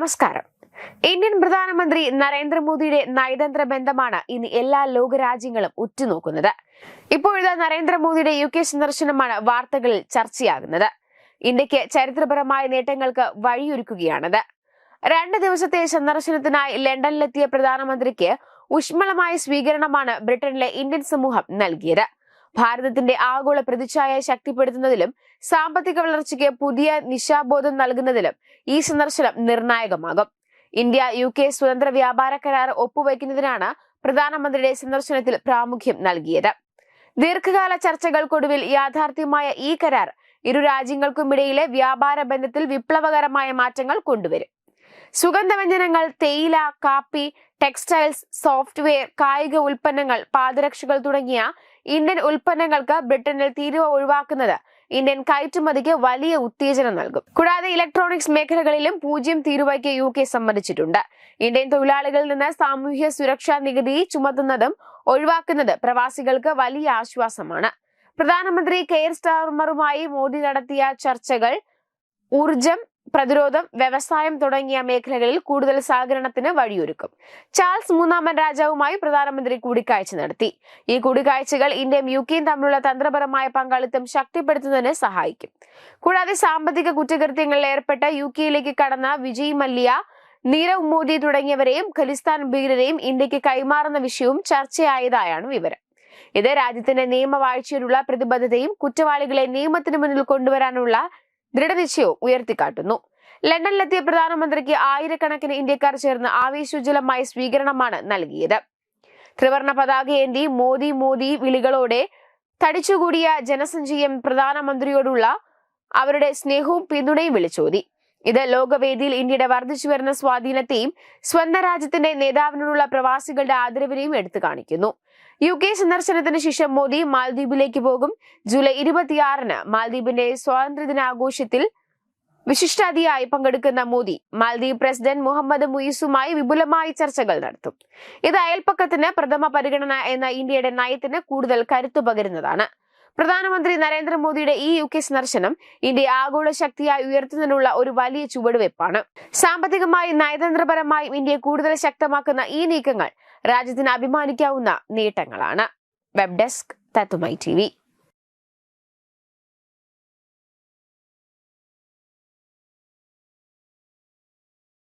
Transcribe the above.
നമസ്കാരം. ഇന്ത്യൻ പ്രധാനമന്ത്രി നരേന്ദ്രമോദിയുടെ നയതന്ത്ര ബന്ധമാണ് ഇന്ന് എല്ലാ ലോകരാജ്യങ്ങളും ഉറ്റുനോക്കുന്നത്. ഇപ്പോഴത്തെ നരേന്ദ്രമോദിയുടെ യു കെ സന്ദർശനമാണ് വാർത്തകളിൽ ചർച്ചയാകുന്നത്. ഇന്ത്യയ്ക്ക് ചരിത്രപരമായ നേട്ടങ്ങൾക്ക് വഴിയൊരുക്കുകയാണത്. രണ്ട് ദിവസത്തെ സന്ദർശനത്തിനായി ലണ്ടനിലെത്തിയ പ്രധാനമന്ത്രിക്ക് ഊഷ്മളമായ സ്വീകരണമാണ് ബ്രിട്ടനിലെ ഇന്ത്യൻ സമൂഹം നൽകിയത്. ഭാരതത്തിന്റെ ആഗോള പ്രതിച്ഛായ ശക്തിപ്പെടുത്തുന്നതിലും സാമ്പത്തിക വളർച്ചയ്ക്ക് പുതിയ നിശാബോധം നൽകുന്നതിലും ഈ സന്ദർശനം നിർണായകമാകും. ഇന്ത്യ യു കെ സ്വതന്ത്ര വ്യാപാര കരാർ ഒപ്പുവയ്ക്കുന്നതിനാണ് പ്രധാനമന്ത്രിയുടെ സന്ദർശനത്തിൽ പ്രാമുഖ്യം നൽകിയത്. ദീർഘകാല ചർച്ചകൾക്കൊടുവിൽ യാഥാർത്ഥ്യമായ ഈ കരാർ ഇരു രാജ്യങ്ങൾക്കുമിടയിലെ വ്യാപാര ബന്ധത്തിൽ വിപ്ലവകരമായ മാറ്റങ്ങൾ കൊണ്ടുവരും. സുഗന്ധവ്യഞ്ജനങ്ങൾ തേയില കാപ്പി ടെക്സ്റ്റൈൽസ് സോഫ്റ്റ്വെയർ കായിക ഉൽപ്പന്നങ്ങൾ പാദരക്ഷകൾ തുടങ്ങിയ ഇന്ത്യൻ ഉൽപ്പന്നങ്ങൾക്ക് ബ്രിട്ടനിൽ തീരുവ ഒഴിവാക്കുന്നത് ഇന്ത്യൻ കയറ്റുമതിക്ക് വലിയ ഉത്തേജനം നൽകും. കൂടാതെ ഇലക്ട്രോണിക്സ് മേഖലകളിലും പൂജ്യം തീരുവയ്ക്ക് യു കെ സമ്മതിച്ചിട്ടുണ്ട് ഇന്ത്യൻ തൊഴിലാളികളിൽ നിന്ന് സാമൂഹ്യ സുരക്ഷാ നികുതി ചുമത്തുന്നതും ഒഴിവാക്കുന്നത് പ്രവാസികൾക്ക് വലിയ ആശ്വാസമാണ്. പ്രധാനമന്ത്രി കെയർ സ്റ്റാർമറുമായി മോദി നടത്തിയ ചർച്ചകൾ ഊർജം പ്രതിരോധം വ്യവസായം തുടങ്ങിയ മേഖലകളിൽ കൂടുതൽ സഹകരണത്തിന് വഴിയൊരുക്കും. ചാൾസ് മൂന്നാമൻ രാജാവുമായി പ്രധാനമന്ത്രി കൂടിക്കാഴ്ച നടത്തി. ഈ കൂടിക്കാഴ്ചകൾ ഇന്ത്യയും യു കെയും തമ്മിലുള്ള തന്ത്രപരമായ പങ്കാളിത്തം ശക്തിപ്പെടുത്തുന്നതിന് സഹായിക്കും. കൂടാതെ സാമ്പത്തിക കുറ്റകൃത്യങ്ങളിൽ ഏർപ്പെട്ട യു കെയിലേക്ക് കടന്ന വിജയ് മല്യ നീരവ് മോദി തുടങ്ങിയവരെയും ഖലിസ്ഥാൻ ഭീകരരെയും ഇന്ത്യയ്ക്ക് കൈമാറുന്ന വിഷയവും ചർച്ചയായതായാണ് വിവരം. ഇത് രാജ്യത്തിന്റെ നിയമവാഴ്ചയിലുള്ള പ്രതിബദ്ധതയും കുറ്റവാളികളെ നിയമത്തിന് മുന്നിൽ കൊണ്ടുവരാനുള്ള ദൃഢനിശ്ചയവും ഉയർത്തിക്കാട്ടുന്നു. ലണ്ടനിലെത്തിയ പ്രധാനമന്ത്രിക്ക് ആയിരക്കണക്കിന് ഇന്ത്യക്കാർ ചേർന്ന് ആവേശോജ്വലമായ സ്വീകരണമാണ് നൽകിയത്. ത്രിവർണ പതാകയേന്തി മോദി മോദി വിളികളോടെ തടിച്ചുകൂടിയ ജനസഞ്ചയം പ്രധാനമന്ത്രിയോടുള്ള അവരുടെ സ്നേഹവും പിന്തുണയും വിളിച്ചോതി. ഇത് ലോകവേദിയിൽ ഇന്ത്യയുടെ വർദ്ധിച്ചു വരുന്ന സ്വാധീനത്തെയും സ്വന്തം രാജ്യത്തിന്റെ നേതാവിനോടുള്ള പ്രവാസികളുടെ ആദരവിനെയും എടുത്തു കാണിക്കുന്നു. യു കെ സന്ദർശനത്തിന് ശേഷം മോദി മാൽദ്വീപിലേക്ക് പോകും. ജൂലൈ ഇരുപത്തിയാറിന് മാൽദ്വീപിന്റെ സ്വാതന്ത്ര്യദിനാഘോഷത്തിൽ വിശിഷ്ടാതിയായി പങ്കെടുക്കുന്ന മോദി മാൽദ്വീപ് പ്രസിഡന്റ് മുഹമ്മദ് മുയിസുമായി വിപുലമായ ചർച്ചകൾ നടത്തും. ഇത് അയൽപ്പക്കത്തിന് പ്രഥമ പരിഗണന എന്ന ഇന്ത്യയുടെ നയത്തിന് കൂടുതൽ കരുത്തു പകരുന്നതാണ്. പ്രധാനമന്ത്രി നരേന്ദ്രമോദിയുടെ ഈ യു കെ സന്ദർശനം ഇന്ത്യ ആഗോള ശക്തിയായി ഉയർത്തുന്നതിനുള്ള ഒരു വലിയ ചുവടുവെപ്പാണ് സാമ്പത്തികമായും നയതന്ത്രപരമായും ഇന്ത്യയെ കൂടുതൽ ശക്തമാക്കുന്ന ഈ നീക്കങ്ങൾ രാജ്യത്തിന് അഭിമാനിക്കാവുന്ന നേട്ടങ്ങളാണ്. വെബ് ഡെസ്ക് തത്തുമൈ ടി